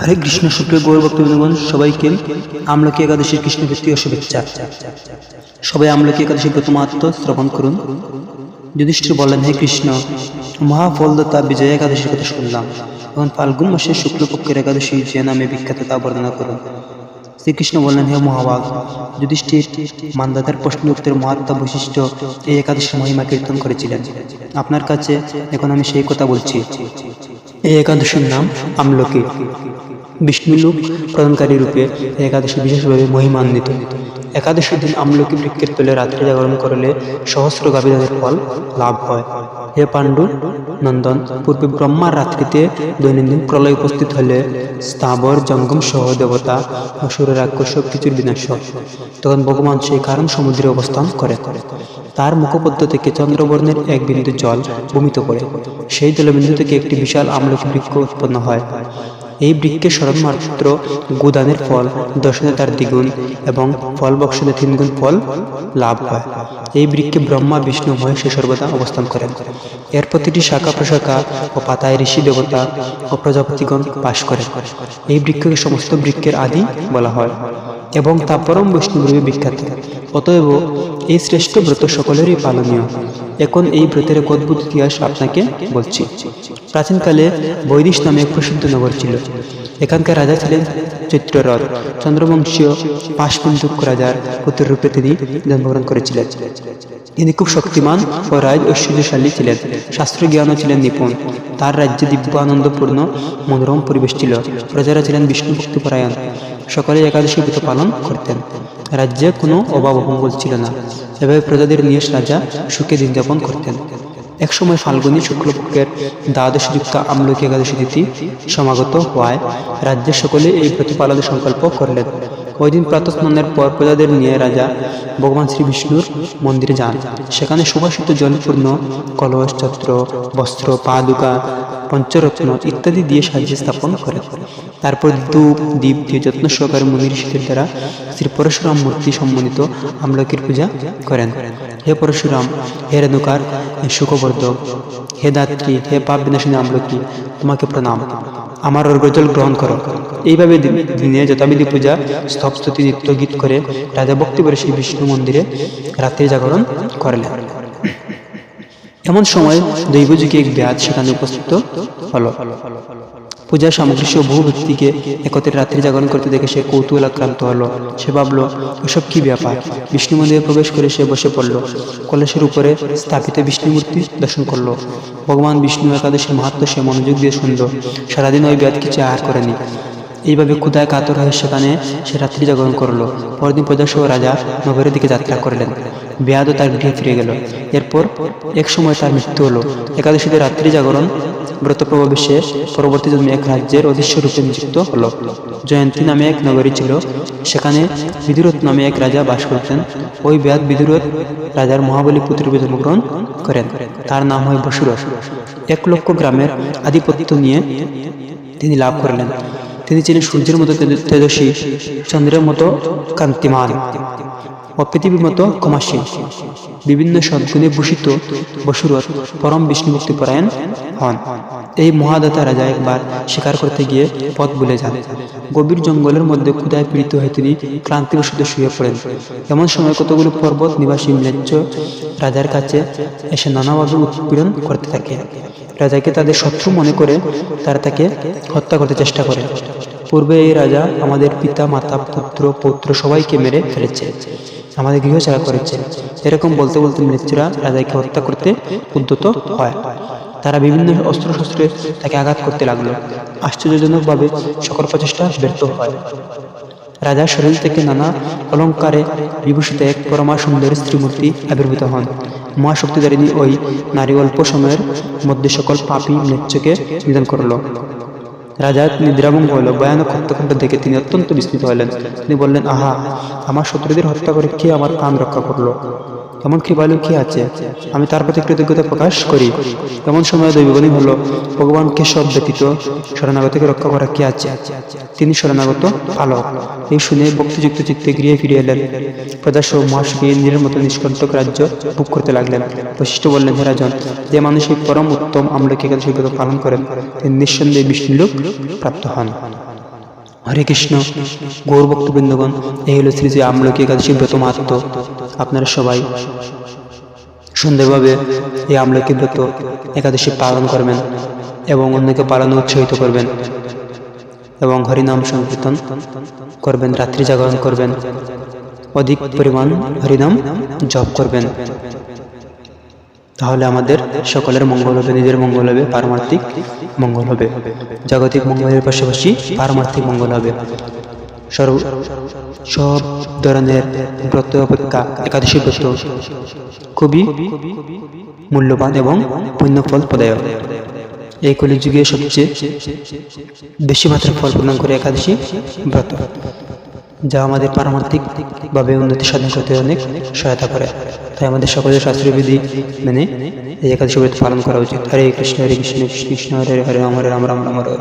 হরে কৃষ্ণ, সুপ্রিয় গৌর ভক্তবৃন্দগণ, সবাইকে আমলকি একাদশীর কৃষ্ণ ভক্তি ও শুভেচ্ছা। সবাই আমলকি একাদশীর প্রথমাত্ম শ্রবণ করুন। যুধিষ্ঠির বললেন, হে কৃষ্ণ, মহাফলদাতা বিজয় একাদশীর কথা শুনলাম এবং ফাল্গুন মাসের শুক্লপক্ষের একাদশী যে নামে বিখ্যাত তা বর্ণনা করুন। শ্রীকৃষ্ণ বললেন, হে মহাভাগ যুধিষ্ঠির মান্দাতার প্রশ্ন উত্তর মহাত্মা বৈশিষ্ট্য এই একাদশীর মহিমা কীর্তন করেছিলেন। আপনার কাছে এখন আমি সেই কথা বলছি। এই একাদশীর নাম আমলকি। বিষ্ণুলোক প্রদানকারী রূপে একাদশী বিশেষভাবে মহিমান্বিত। একাদশীর দিন আমলকি বৃক্ষের তলে রাত্রি জাগরণ করলে সহস্র গাভীদানের ফল লাভ হয়। হে পাণ্ডু, নন্দন, পূর্বে ব্রহ্মার রাত্রিতে দৈনন্দিন প্রলয় উপস্থিত হলে স্থাবর জঙ্গম সহ দেবতা অসুর রাক্ষস কিছুর বিনাশ হয়। তখন ভগবান সেই কারণ সমুদ্রে অবস্থান করে। তার মুখপদ্ম থেকে চন্দ্রবর্ণের এক বিন্দু জল ভূমিত করে। সেই জলবিন্দু থেকে একটি বিশাল আমলকি বৃক্ষ উৎপন্ন হয়। এই বৃক্ষে স্মরণ মাত্র গুদানের ফল, দশনে তার দ্বিগুণ এবং ফল বক্সনে তিনগুণ ফল লাভ হয়। এই বৃক্ষে ব্রহ্মা, বিষ্ণু, মহেশ সর্বদা অবস্থান করেন। এর প্রতিটি শাখা প্রশাখা ও পাতায় ঋষি দেবতা ও প্রজাপতিগণ বাস করেন। এই বৃক্ষকে সমস্ত বৃক্ষের আদি বলা হয়। এবং তা পরম বৈষ্ণবরূপে বিখ্যাত। অতএব এই শ্রেষ্ঠ ব্রত সকলেরই পালনীয়। এখন এই ব্রতের এক অদ্ভুত ইতিহাস আপনাকে বলছি। প্রাচীনকালে বৈদিশ নামে এক প্রসিদ্ধ নগর ছিল। এখানকার রাজা ছিলেন চৈত্ররথ। চন্দ্রবংশীয় পাশবিন্দুক রাজার পুত্র রূপে তিনি জন্মগ্রহণ করেছিলেন। তিনি খুব শক্তিমান ও রাজ ঐশ্বর্যশালী ছিলেন। শাস্ত্র জ্ঞানও ছিলেন নিপুণ। তার রাজ্যে দিব্য আনন্দপূর্ণ মনোরম পরিবেশ ছিল। প্রজারা ছিলেন বিষ্ণু ভক্তিপরায়ণ। সকলে একাদশী ব্রত পালন করতেন। রাজ্যে কোনো অভাব অমঙ্গল ছিল না। এভাবে প্রজাদের নিয়ে রাজা সুখে দিন যাপন করতেন। একসময় ফাল্গুনী শুক্লপক্ষের দ্বাদশ যুক্ত আমলকি একাদশী তিথি সমাগত হওয়ায় রাজ্যের সকলে এই প্রতিপালনের সংকল্প করলেন। ওই দিন প্রাতঃস্নানের পর প্রজাদের নিয়ে রাজা ভগবান শ্রী বিষ্ণুর মন্দিরে যান। সেখানে সুবাসিত জলপূর্ণ, কলস ছত্র বস্ত্র পাদুকা পঞ্চরত্ন ইত্যাদি দিয়ে সাজিয়ে স্থাপন করে তারপর ধূপ দ্বীপ দিয়ে যত্ন সহকারে মুনি ঋষিদের দ্বারা শ্রী পরশুরাম মূর্তি সম্মানিত আমলকির পূজা করেন। হে পরশুরাম, হে রেণুকার, হে সুখবর্ধক, হে দাত্রী, হে পাপ বিনাশিনী আমলকি, তোমাকে প্রণাম। আমার অর্ঘজল গ্রহণ করো। এইভাবে দিন- যথাবিধি পূজা, স্তবস্তুতি নৃত্য গীত করে রাজা ভক্তি করে সেই বিষ্ণু মন্দিরে রাত্রি জাগরণ করলেন এমন সময় দৈবযুগে এক ব্যাধ সেখানে উপস্থিত হলো। পূজার সামগ্রী সহ বহু ব্যক্তিকে একত্রে রাত্রি জাগরণ করতে দেখে সে কৌতূহল আক্রান্ত হলো। সে ভাবলো, এসব কি ব্যাপার? বিষ্ণু মন্দিরে প্রবেশ করে সে বসে পড়ল। কলসের উপরে স্থাপিত বিষ্ণু মূর্তি দর্শন করল। ভগবান বিষ্ণু একাদশীর মাহাত্ম সে মনোযোগ দিয়ে শুনল। সারাদিন ওই ব্যাধ কিছু আহার করেনি। এইভাবে ক্ষুদায় কাতর হয়ে সেখানে সে রাত্রি জাগরণ করল। পরদিন প্রজাসহ রাজা নগরের দিকে যাত্রা করলেন। বেয়াদও তার গৃহে ফিরে গেল। এরপর এক সময় তার মৃত্যু হলো। একাদশীতে রাত্রি জাগরণ, ব্রত প্রভাবে সে পরবর্তী জন্মে এক রাজ্যের অদৃশ্য রূপে নিযুক্ত হলো। জয়ন্তী নামে এক নগরী ছিল। সেখানে বিদুরথ নামে এক রাজা বাস করতেন। ওই বেয়াদ বিদুরথ রাজার মহাবলী পুত্ররূপে জন্মগ্রহণ করেন। তার নাম হয় বসুরস এক লক্ষ গ্রামের আধিপত্য নিয়ে তিনি লাভ করলেন। তিনি ছিলেন সূর্যের মতো তেজ- তেজস্বী, চন্দ্রের মতো কান্তিমান। ও পৃথিবীর মতো ক্ষমাসীন বিভিন্ন সদ্গুণে ভূষিত বসুরথ পরম বিষ্ণুভক্তি পরায়ণ হন। এই মহাদাতা রাজা একবার শিকার করতে গিয়ে পথ ভুলে যান। গভীর জঙ্গলের মধ্যে ক্ষুদায় পীড়িত হয়ে তিনি ক্লান্তিবশত শুয়ে পড়েন। এমন সময় কতগুলো পর্বত নিবাসী ম্লেচ্ছ রাজার কাছে এসে নানাভাবে উৎপীড়ন করতে থাকে। রাজাকে তাদের শত্রু মনে করে তারা তাকে হত্যা করতে চেষ্টা করে। পূর্বে এই রাজা আমাদের পিতা, মাতা, পুত্র, পৌত্র সবাইকে মেরে ফেলেছে। আমাদের গৃহ ছাড়া করেছে। এরকম বলতে বলতে মৃত্যুরা রাজাকে হত্যা করতে উদ্যত হয়। তারা বিভিন্ন অস্ত্র শস্ত্রে তাকে আঘাত করতে লাগল। আশ্চর্যজনকভাবে সকল প্রচেষ্টা ব্যর্থ হয়। রাজার শরীর থেকে নানা অলঙ্কারে বিভূষিত এক পরমা সুন্দরী স্ত্রীমূর্তি আবির্ভূত হন। মহাশক্তিধারিণী ওই নারী অল্প সময়ের মধ্যে সকল পাপী মৃত্যুকে নিধন করল। রাজা নিদ্রাভঙ্গ হইল, ভয়ানক হত্যাকাণ্ড দেখে তিনি অত্যন্ত বিস্মিত হলেন তিনি বললেন, আহা, আমার শত্রুদের হত্যা করে কে আমার প্রাণ রক্ষা করল? এমন কৃপালু কি আছে। আমি তার প্রতি কৃতজ্ঞতা প্রকাশ করি। এমন সময় দৈবগণী হলো ভগবান কেশব ব্যতীত শরণাগতকে রক্ষা করা কি আছে? তিনি শরণাগত পালক এই শুনে ভক্তিযুক্ত চিত্তে গৃহে ফিরে এলেন। প্রজাসহ মহাশকে মতো নিষ্কণ্টক রাজ্য ভোগ করতে লাগলেন। বৈশিষ্ট্য বললেন, হে রাজন, যে মানুষ এই পরম উত্তম আমলকি ব্রত পালন করেন, তিনি নিঃসন্দেহে বিষ্ণুলোক প্রাপ্ত হন। হরে কৃষ্ণ, গৌর ভক্তবৃন্দগণ, এই হলো শ্রী শ্রী আমলকি একাদশী ব্রত মাহাত্ম আপনারা সবাই সুন্দরভাবে এই আমলকি ব্রত একাদশী পালন করবেন এবং অন্যকে পালনে উৎসাহিত করবেন এবং হরিনাম সংকীর্তন করবেন, রাত্রি জাগরণ করবেন, অধিক পরিমাণ হরিনাম জপ করবেন। তাহলে আমাদের সকলের মঙ্গল হবে, নিজের মঙ্গল হবে, পারমার্থিক মঙ্গল হবে। জাগতিক মঙ্গলের পাশাপাশি পারমার্থিক মঙ্গল হবে। সব ধরনের ব্রত অপেক্ষা একাদশী ব্রত খুবই মূল্যবান এবং পুণ্যফল প্রদায়ক। এই কলিযুগে সবচেয়ে বেশি মাত্রায় ফল প্রদান করে একাদশী ব্রত, যা আমাদের পারমার্থিক ভাবে উন্নতি সাধন করতে অনেক সহায়তা করে। তাই আমাদের সকলের শাস্ত্রীয় বিধি মেনে এই একাদশী ব্রত পালন করা উচিত। হরে কৃষ্ণ হরে কৃষ্ণ কৃষ্ণ, হরে হরে, রাম হরে রাম রাম রাম হরে।